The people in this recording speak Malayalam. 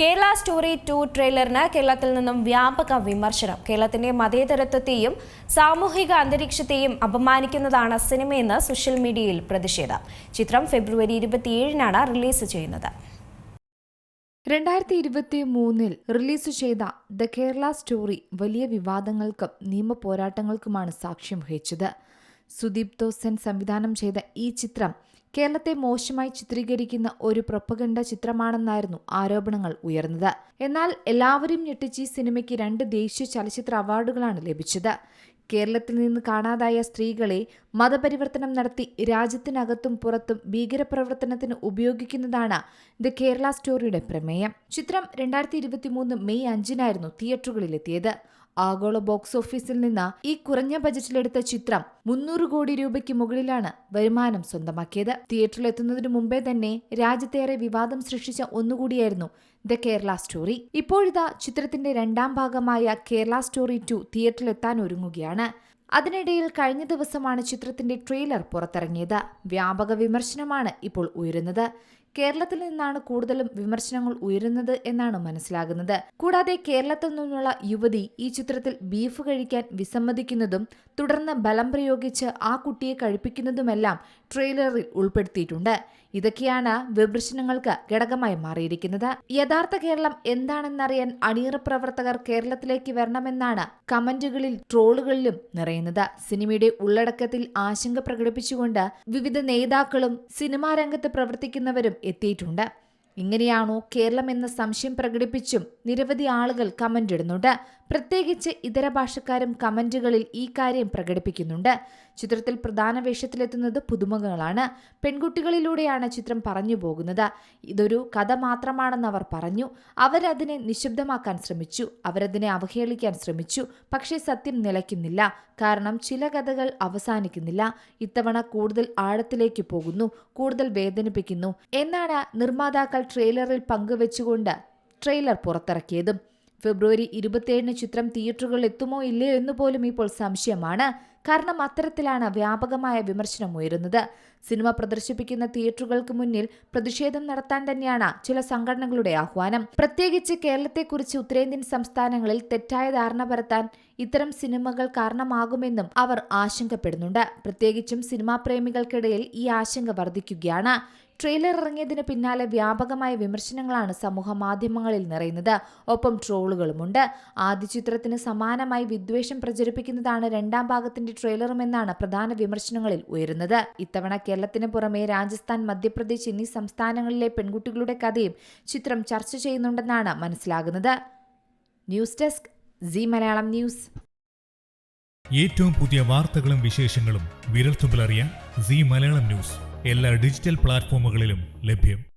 കേരള സ്റ്റോറി ടു ട്രെയിലറിന് കേരളത്തിൽ നിന്നും വ്യാപക വിമർശനം. കേരളത്തിന്റെ മതേതരത്വത്തെയും സാമൂഹിക അന്തരീക്ഷത്തെയും അപമാനിക്കുന്നതാണ് സിനിമയെന്ന് സോഷ്യൽ മീഡിയയിൽ പ്രതിഷേധം. ചിത്രം ഫെബ്രുവരി ഇരുപത്തിയേഴിനാണ് റിലീസ് ചെയ്യുന്നത്. രണ്ടായിരത്തി ഇരുപത്തി മൂന്നിൽ റിലീസ് ചെയ്ത ദ കേരള സ്റ്റോറി വലിയ വിവാദങ്ങൾക്കും നിയമ പോരാട്ടങ്ങൾക്കുമാണ് സാക്ഷ്യം വഹിച്ചത്. സുദീപ് തോസൻ സംവിധാനം ചെയ്ത ഈ ചിത്രം കേരളത്തെ മോശമായി ചിത്രീകരിക്കുന്ന ഒരു പ്രൊപ്പഗണ്ട ചിത്രമാണെന്നായിരുന്നു ആരോപണങ്ങൾ ഉയർന്നത്. എന്നാൽ എല്ലാവരും ഞെട്ടിച്ച് സിനിമയ്ക്ക് രണ്ട് ദേശീയ ചലച്ചിത്ര അവാർഡുകളാണ് ലഭിച്ചത്. കേരളത്തിൽ നിന്ന് കാണാതായ സ്ത്രീകളെ മതപരിവർത്തനം നടത്തി രാജ്യത്തിനകത്തും പുറത്തും ഭീകരപ്രവർത്തനത്തിന് ഉപയോഗിക്കുന്നതാണ് ദ കേരള സ്റ്റോറിയുടെ പ്രമേയം. ചിത്രം രണ്ടായിരത്തി ഇരുപത്തിമൂന്ന് മെയ് അഞ്ചിനായിരുന്നു തിയേറ്ററുകളിലെത്തിയത്. ആഗോള ബോക്സ് ഓഫീസിൽ നിന്ന് ഈ കുറഞ്ഞ ബജറ്റിലെടുത്ത ചിത്രം മുന്നൂറ് കോടി രൂപയ്ക്ക് മുകളിലാണ് വരുമാനം സ്വന്തമാക്കിയത്. തിയേറ്ററിൽ എത്തുന്നതിന് മുമ്പേ തന്നെ രാജ്യത്തേറെ വിവാദം സൃഷ്ടിച്ച ഒന്നുകൂടിയായിരുന്നു ദ കേരള സ്റ്റോറി. ഇപ്പോഴിതാ ചിത്രത്തിന്റെ രണ്ടാം ഭാഗമായ കേരള സ്റ്റോറി ടു തിയേറ്ററിലെത്താൻ ഒരുങ്ങുകയാണ്. അതിനിടയിൽ കഴിഞ്ഞ ദിവസമാണ് ചിത്രത്തിന്റെ ട്രെയിലർ പുറത്തിറങ്ങിയത്. വ്യാപക വിമർശനമാണ് ഇപ്പോൾ ഉയരുന്നത്. കേരളത്തിൽ നിന്നാണ് കൂടുതലും വിമർശനങ്ങൾ ഉയരുന്നത് എന്നാണ് മനസ്സിലാകുന്നത്. കൂടാതെ കേരളത്തിൽ നിന്നുള്ള യുവതി ഈ ചിത്രത്തിൽ ബീഫ് കഴിക്കാൻ വിസമ്മതിക്കുന്നതും തുടർന്ന് ബലം പ്രയോഗിച്ച് ആ കുട്ടിയെ കഴിപ്പിക്കുന്നതുമെല്ലാം ട്രെയിലറിൽ ഉൾപ്പെടുത്തിയിട്ടുണ്ട്. ഇതൊക്കെയാണ് വിമർശനങ്ങൾക്ക് ഘടകമായി മാറിയിരിക്കുന്നത്. യഥാർത്ഥ കേരളം എന്താണെന്നറിയാൻ അണിയറ പ്രവർത്തകർ കേരളത്തിലേക്ക് വരണമെന്നാണ് കമന്റുകളിൽ ട്രോളുകളിലും നിറയുന്നത്. സിനിമയുടെ ഉള്ളടക്കത്തിൽ ആശങ്ക പ്രകടിപ്പിച്ചുകൊണ്ട് വിവിധ നേതാക്കളും സിനിമാ രംഗത്ത് പ്രവർത്തിക്കുന്നവരും എത്തിയിട്ടുണ്ട്. ഇങ്ങനെയാണോ കേരളം എന്ന സംശയം പ്രകടിപ്പിച്ചും നിരവധി ആളുകൾ കമന്റ് ഇടുന്നുണ്ട്. പ്രത്യേകിച്ച് ഇതര ഭാഷക്കാരും കമന്റുകളിൽ ഈ കാര്യം പ്രകടിപ്പിക്കുന്നുണ്ട്. ചിത്രത്തിൽ പ്രധാന വേഷത്തിലെത്തുന്നത് പുതുമുഖങ്ങളാണ്. പെൺകുട്ടികളിലൂടെയാണ് ചിത്രം പറഞ്ഞു പോകുന്നത്. ഇതൊരു കഥ മാത്രമാണെന്ന് അവർ പറഞ്ഞു. അവരതിനെ നിശബ്ദമാക്കാൻ ശ്രമിച്ചു. അവരതിനെ അവഹേളിക്കാൻ ശ്രമിച്ചു. പക്ഷേ സത്യം നിലയ്ക്കുന്നില്ല. കാരണം ചില കഥകൾ അവസാനിക്കുന്നില്ല. ഇത്തവണ കൂടുതൽ ആഴത്തിലേക്ക് പോകുന്നു. കൂടുതൽ വേദനിപ്പിക്കുന്നു. എന്നാണ് നിർമ്മാതാക്കൾ ട്രെയിലറിൽ പങ്കുവെച്ചുകൊണ്ട് ട്രെയിലർ പുറത്തിറക്കിയതും. ഫെബ്രുവരി ഇരുപത്തിയേഴിന് ചിത്രം തിയേറ്ററുകളിൽ എത്തുമോ ഇല്ലയോ എന്ന് പോലും ഇപ്പോൾ സംശയമാണ്. കാരണം അത്തരത്തിലാണ് വ്യാപകമായ വിമർശനം ഉയരുന്നത്. സിനിമ പ്രദർശിപ്പിക്കുന്ന തിയേറ്ററുകൾക്ക് മുന്നിൽ പ്രതിഷേധം നടത്താൻ തന്നെയാണ് ചില സംഘടനകളുടെ ആഹ്വാനം. പ്രത്യേകിച്ച് കേരളത്തെക്കുറിച്ച് ഉത്തരേന്ത്യൻ സംസ്ഥാനങ്ങളിൽ തെറ്റായ ധാരണ പരത്താൻ ഇത്തരം സിനിമകൾ കാരണമാകുമെന്നും അവർ ആശങ്കപ്പെടുന്നുണ്ട്. പ്രത്യേകിച്ചും സിനിമാ പ്രേമികൾക്കിടയിൽ ഈ ആശങ്ക വർദ്ധിക്കുകയാണ് ട്രെയിലർ ഇറങ്ങിയതിന് പിന്നാലെ വ്യാപകമായ വിമർശനങ്ങളാണ് സമൂഹ മാധ്യമങ്ങളിൽ നിറയുന്നത്. ഒപ്പം ട്രോളുകളുമുണ്ട്. ആദ്യ ചിത്രത്തിന് സമാനമായി വിദ്വേഷം പ്രചരിപ്പിക്കുന്നതാണ് രണ്ടാം ഭാഗത്തിന്റെ ട്രെയിലറുമെന്നാണ് പ്രധാന വിമർശനങ്ങളിൽ ഉയരുന്നത്. ഇത്തവണ കേരളത്തിന് പുറമെ രാജസ്ഥാൻ മധ്യപ്രദേശ് എന്നീ സംസ്ഥാനങ്ങളിലെ പെൺകുട്ടികളുടെ കഥയും ചിത്രം ചർച്ച ചെയ്യുന്നുണ്ടെന്നാണ് മനസ്സിലാകുന്നത്. News desk C Malayalam news. ഏറ്റവും പുതിയ വാർത്തകളും വിശേഷങ്ങളും വിരൽത്തുമ്പിലറിയാൻ സി മലയാളം ന്യൂസ് എല്ലാ ഡിജിറ്റൽ പ്ലാറ്റ്ഫോമുകളിലും ലഭ്യം.